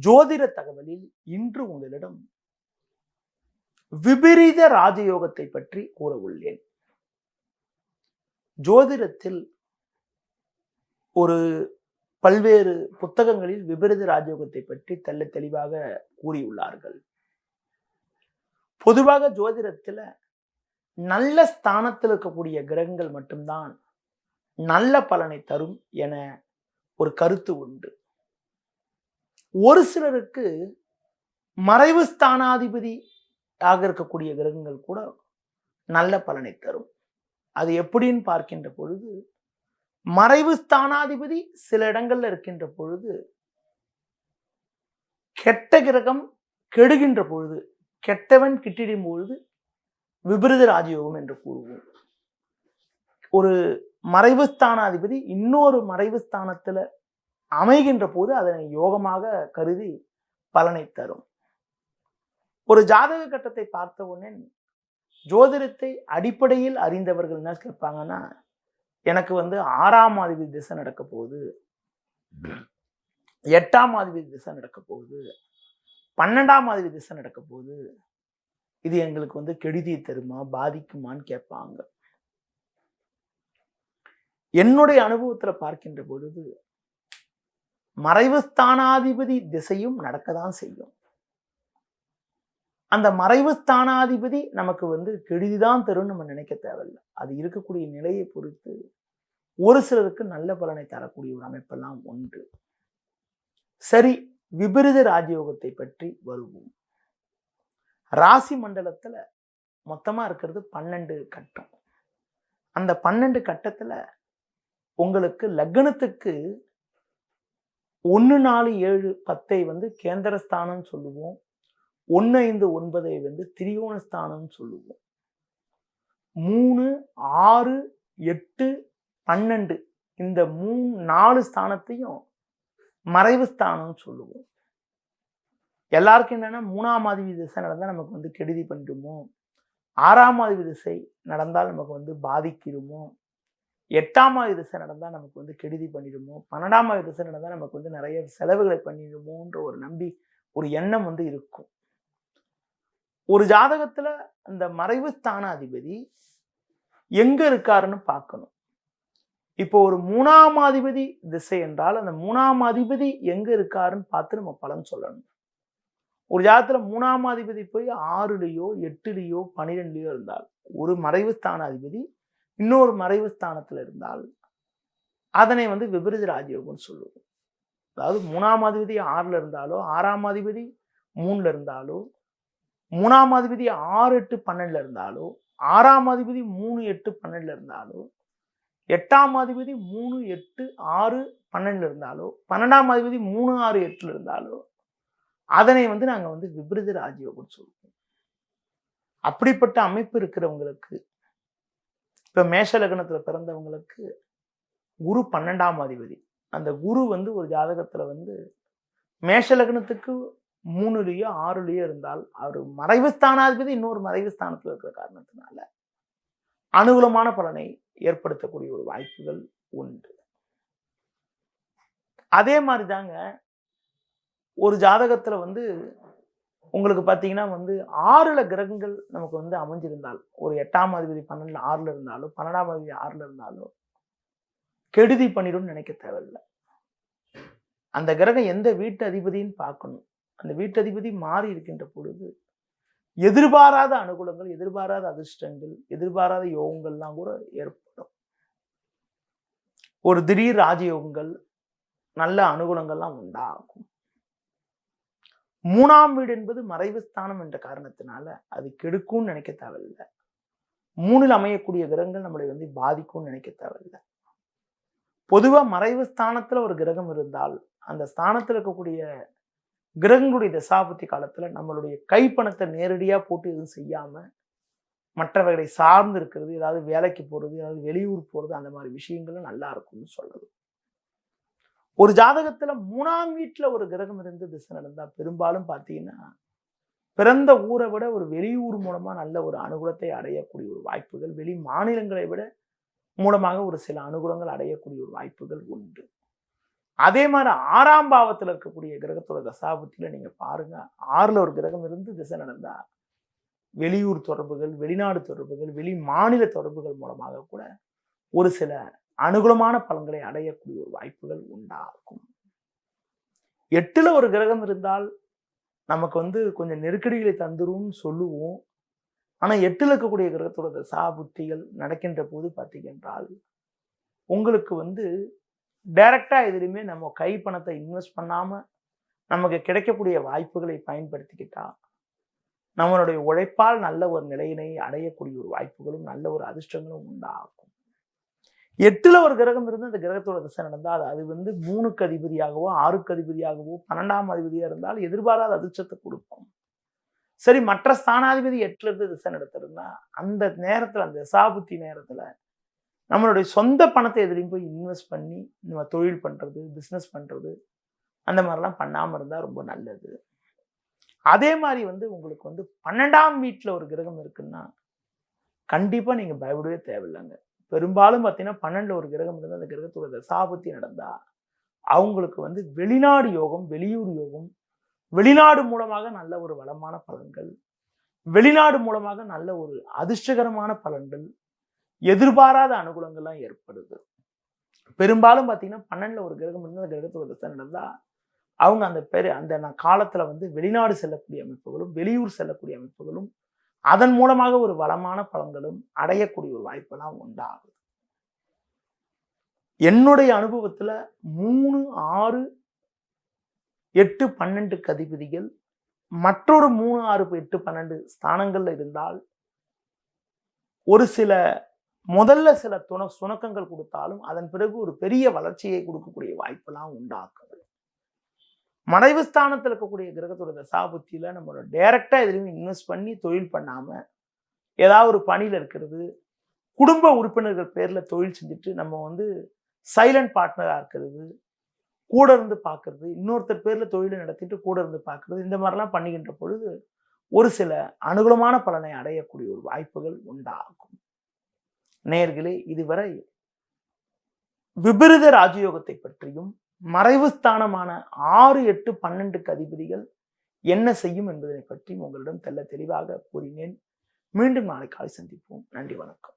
ஜோதிட தகவலில் இன்று உங்களிடம் விபரீத ராஜயோகத்தை பற்றி கூற உள்ளேன். ஜோதிடத்தில் ஒரு பல்வேறு புத்தகங்களில் விபரீத ராஜயோகத்தை பற்றி தெல்ல தெளிவாக கூறியுள்ளார்கள். பொதுவாக ஜோதிடத்தில் நல்ல ஸ்தானத்தில் இருக்கக்கூடிய கிரகங்கள் மட்டும்தான் நல்ல பலனை தரும் என ஒரு கருத்து உண்டு. ஒரு சிலருக்கு மறைவு ஸ்தானாதிபதி ஆக இருக்கக்கூடிய கிரகங்கள் கூட நல்ல பலனை தரும். அது எப்படின்னு பார்க்கின்ற பொழுது மறைவு ஸ்தானாதிபதி சில இடங்கள்ல இருக்கின்ற பொழுது கெட்ட கிரகம் கெடுகின்ற பொழுது கெட்டவன் கிட்டிடும் பொழுது விபரீத ராஜயோகம் என்று கூறுவோம். ஒரு மறைவு ஸ்தானாதிபதி இன்னொரு மறைவு ஸ்தானத்துல அமைகின்ற போது அதனை யோகமாக கருதி பலனை தரும். ஒரு ஜாதக கட்டத்தை பார்த்த உடனே ஜோதிடத்தை அடிப்படையில் அறிந்தவர்கள் என்ன கேட்பாங்கன்னா எனக்கு வந்து ஆறாம் அதிபதி திசை நடக்க போகுது. எட்டாம் அதிபதி திசை நடக்க போகுது. பன்னெண்டாம் அதிபதி திசை நடக்க போகுது. இது எங்களுக்கு வந்து கெடுதியை தருமா பாதிக்குமான்னு கேட்பாங்க. என்னுடைய அனுபவத்தில் பார்க்கின்ற பொழுது மறைவு ஸ்தானாதிபதி திசையும் நடக்கதான் செய்யும். அந்த மறைவு ஸ்தானாதிபதி நமக்கு வந்து கெடுதிதான் தரும்னு நம்ம நினைக்க தேவையில்லை. அது இருக்கக்கூடிய நிலையை பொறுத்து ஒரு சிலருக்கு நல்ல பலனை தரக்கூடிய ஒரு அமைப்பெல்லாம் உண்டு. சரி விபரீத ராஜயோகத்தை பற்றி வருவோம். ராசி மண்டலத்துல மொத்தமா இருக்கிறது பன்னெண்டு கட்டம். அந்த பன்னெண்டு கட்டத்துல உங்களுக்கு லக்னத்துக்கு ஒன்று நாலு ஏழு பத்தை வந்து கேந்திரஸ்தானம் சொல்லுவோம். ஒன்று ஐந்து ஒன்பதை வந்து திரியோணஸ்தானம் சொல்லுவோம். மூணு ஆறு எட்டு பன்னெண்டு இந்த மூணு நாலு ஸ்தானத்தையும் மறைவு ஸ்தானம் சொல்லுவோம். எல்லாருக்கும் என்னன்னா மூணாம் அதிபதி திசை நடந்தால் நமக்கு வந்து கெடுதி பண்ணிடுமோ? ஆறாம் அதிபதி திசை நடந்தால் நமக்கு வந்து பாதிக்கிடுமோ? எட்டாம் திசை நடந்தால் நமக்கு வந்து கெடுதி பண்ணிடுமோ? பன்னெண்டாம் திசை நடந்தால் நமக்கு வந்து நிறைய செலவுகளை பண்ணிடுமோன்ற ஒரு நம்பி ஒரு எண்ணம் வந்து இருக்கும். ஒரு ஜாதகத்தில் அந்த மறைவு ஸ்தானாதிபதி அதிபதி இருக்காருன்னு பார்க்கணும். இப்போ ஒரு மூணாம் அதிபதி திசை என்றால் அந்த மூணாம் அதிபதி எங்கே இருக்காருன்னு பார்த்து நம்ம பலன் சொல்லணும். ஒரு ஜாதத்தில் மூணாம் அதிபதி போய் ஆறுலேயோ எட்டுலேயோ பன்னிரெண்டுலேயோ இருந்தால் ஒரு மறைவு ஸ்தானாதிபதி இன்னொரு மறைவு ஸ்தானத்தில் இருந்தால் அதனை வந்து விபரீத ராஜயோகம்னு சொல்லுவோம். அதாவது மூணாம் அதிபதி ஆறில் இருந்தாலோ ஆறாம் அதிபதி மூணில் இருந்தாலோ மூணாம் அதிபதி ஆறு எட்டு பன்னெண்டில் இருந்தாலோ ஆறாம் அதிபதி மூணு எட்டு பன்னெண்டில் இருந்தாலோ எட்டாம் அதிபதி மூணு எட்டு ஆறு பன்னெண்டில் இருந்தாலோ பன்னெண்டாம் அதிபதி மூணு ஆறு எட்டில் இருந்தாலோ அதனை வந்து நாங்கள் வந்து விபரீத ராஜயோகம்னு சொல்லுவோம். அப்படிப்பட்ட அமைப்பு இருக்கிறவங்களுக்கு இப்ப மேஷ லக்னத்துல பிறந்தவங்களுக்கு குரு பன்னெண்டாம் அதிபதி. அந்த குரு வந்து ஒரு ஜாதகத்துல வந்து மேஷ லக்னத்துக்கு மூணுலயோ ஆறுலயோ இருந்தால் அவர் மறைவு ஸ்தானாதிபதி இன்னொரு மறைவு ஸ்தானத்துல இருக்கிற காரணத்தினால அனுகூலமான பலனை ஏற்படுத்தக்கூடிய ஒரு வாய்ப்புகள் உண்டு. அதே மாதிரி தாங்க ஒரு ஜாதகத்துல வந்து உங்களுக்கு பார்த்தீங்கன்னா வந்து ஆறுல கிரகங்கள் நமக்கு வந்து அமைஞ்சிருந்தால் ஒரு எட்டாம் அதிபதி பன்னெண்டு ஆறுல இருந்தாலும் பன்னெண்டாம் அதிபதி ஆறுல இருந்தாலும் கெடுதி பண்ணிடும்னு நினைக்க தேவையில்லை. அந்த கிரகம் எந்த வீட்டு அதிபதின்னு பார்க்கணும். அந்த வீட்டு அதிபதி மாறி இருக்கின்ற பொழுது எதிர்பாராத அனுகூலங்கள் எதிர்பாராத அதிர்ஷ்டங்கள் எதிர்பாராத யோகங்கள்லாம் கூட ஏற்படும். ஒரு திடீர் ராஜயோகங்கள் நல்ல அனுகூலங்கள்லாம் உண்டாகும். மூணாம் வீடு என்பது மறைவு ஸ்தானம் என்ற காரணத்தினால அது கெடுக்கும்னு நினைக்க தேவையில்லை. மூணில் அமையக்கூடிய கிரகங்கள் நம்மளை வந்து பாதிக்கும்னு நினைக்க தேவையில்லை. பொதுவாக மறைவு ஸ்தானத்தில் ஒரு கிரகம் இருந்தால் அந்த ஸ்தானத்தில் இருக்கக்கூடிய கிரகங்களுடைய தசாபத்தி காலத்தில் நம்மளுடைய கைப்பணத்தை நேரடியாக போட்டு எதுவும் செய்யாமல் மற்றவர்களை சார்ந்து இருக்கிறது ஏதாவது வேலைக்கு போகிறது ஏதாவது வெளியூர் போகிறது அந்த மாதிரி விஷயங்களும் நல்லா இருக்கும்னு சொல்லுது ஒரு ஜாதகத்துல மூணாம் வீட்டுல ஒரு கிரகம் இருந்து திசை நடந்தா பெரும்பாலும் பார்த்தீங்கன்னா பிறந்த ஊரை விட ஒரு வெளியூர் மூலமா நல்ல ஒரு அனுகூலத்தை அடையக்கூடிய ஒரு வாய்ப்புகள் வெளி மாநிலங்களை விட மூலமாக ஒரு சில அனுகூலங்கள் அடையக்கூடிய ஒரு வாய்ப்புகள் உண்டு. அதே மாதிரி ஆறாம் பாவத்தில் இருக்கக்கூடிய கிரகத்தோட தசாபத்தில் நீங்கள் பாருங்க ஆறில் ஒரு கிரகம் இருந்து திசை நடந்தா வெளியூர் தொடர்புகள் வெளிநாடு தொடர்புகள் வெளி மாநில தொடர்புகள் மூலமாக கூட ஒரு சில அனுகூலமான பலன்களை அடையக்கூடிய ஒரு வாய்ப்புகள் உண்டாகும். எட்டுல ஒரு கிரகம் இருந்தால் நமக்கு வந்து கொஞ்சம் நெருக்கடிகளை தந்துரும்னு சொல்லுவோம். ஆனால் எட்டுல இருக்கக்கூடிய கிரகத்தோட தசா புத்திகள் நடக்கின்ற போது பார்த்தீங்கன்றால் உங்களுக்கு வந்து டைரக்டா எதுலையுமே நம்ம கை பணத்தை இன்வெஸ்ட் பண்ணாம நமக்கு கிடைக்கக்கூடிய வாய்ப்புகளை பயன்படுத்திக்கிட்டா நம்மளுடைய உழைப்பால் நல்ல ஒரு நிலையினை அடையக்கூடிய ஒரு வாய்ப்புகளும் நல்ல ஒரு அதிர்ஷ்டங்களும் உண்டாகும். எட்டுல ஒரு கிரகம் இருந்து அந்த கிரகத்தோட திசை நடந்தால் அது வந்து மூணுக்கு அதிபதியாகவோ ஆறுக்கு அதிபதியாகவோ பன்னெண்டாம் அதிபதியாக இருந்தால் எதிர்பாராத அதிர்ஷ்டத்தை கொடுக்கும். சரி மற்ற ஸ்தானாதிபதி எட்டுல இருந்து திசை நடத்துறதுன்னா அந்த நேரத்தில் அந்த தசாபுத்தி நேரத்தில் நம்மளுடைய சொந்த பணத்தை எதிரையும் போய் இன்வெஸ்ட் பண்ணி நம்ம தொழில் பண்ணுறது பிஸ்னஸ் பண்ணுறது அந்த மாதிரிலாம் பண்ணாமல் இருந்தால் ரொம்ப நல்லது. அதே மாதிரி வந்து உங்களுக்கு வந்து பன்னெண்டாம் வீட்டில் ஒரு கிரகம் இருக்குன்னா கண்டிப்பாக நீங்கள் பயப்படவே தேவையில்லைங்க. பெரும்பாலும் பார்த்தீங்கன்னா பன்னெண்டில் ஒரு கிரகம் இருந்தால் அந்த கிரகத்தோட தசாபத்தி நடந்தா அவங்களுக்கு வந்து வெளிநாடு யோகம் வெளியூர் யோகம் வெளிநாடு மூலமாக நல்ல ஒரு வளமான பலன்கள் வெளிநாடு மூலமாக நல்ல ஒரு அதிர்ஷ்டகரமான பலன்கள் எதிர்பாராத அனுகூலங்கள்லாம் ஏற்படுது. பெரும்பாலும் பார்த்தீங்கன்னா பன்னெண்டுல ஒரு கிரகம் இருந்தால் அந்த கிரகத்தோட தசை நடந்தா அவங்க அந்த பெரு அந்த ந- காலத்துல வந்து வெளிநாடு செல்லக்கூடிய அமைப்புகளும் வெளியூர் செல்லக்கூடிய அமைப்புகளும் அதன் மூலமாக ஒரு வளமான பலன்களும் அடையக்கூடிய ஒரு வாய்ப்பெல்லாம் உண்டாகுது. என்னுடைய அனுபவத்தில் மூணு ஆறு எட்டு பன்னெண்டு கதிபதிகள் மற்றொரு மூணு ஆறு எட்டு பன்னெண்டு ஸ்தானங்கள்ல இருந்தால் ஒரு சில முதல்ல சில துண சுணக்கங்கள் கொடுத்தாலும் அதன் பிறகு ஒரு பெரிய வளர்ச்சியை கொடுக்கக்கூடிய வாய்ப்பெல்லாம் உண்டாக்குது மறைவு ஸ்தானத்தில் இருக்கக்கூடிய கிரகத்தோட தசாபுத்தியில் நம்மளோட டைரக்டா எதுலையும் இன்வெஸ்ட் பண்ணி தொழில் பண்ணாமல் ஏதாவது ஒரு பணியில் இருக்கிறது குடும்ப உறுப்பினர்கள் பேரில் தொழில் செஞ்சுட்டு நம்ம வந்து சைலண்ட் பார்ட்னராக இருக்கிறது கூட இருந்து பார்க்கறது இன்னொருத்தர் பேரில் தொழிலை நடத்திட்டு கூட இருந்து பார்க்கறது இந்த மாதிரிலாம் பண்ணுகின்ற பொழுது ஒரு சில அனுகூலமான பலனை அடையக்கூடிய ஒரு வாய்ப்புகள் உண்டாகும். நேர்களே இதுவரை விபரீத ராஜயோகத்தை பற்றியும் மறைவு ஸ்தானமான ஆறு எட்டு பன்னெண்டுக்கு அதிபதிகள் என்ன செய்யும் என்பதனை பற்றி உங்களிடம் தெல்ல தெளிவாக கூறினேன். மீண்டும் நாளை காலை சந்திப்போம். நன்றி வணக்கம்.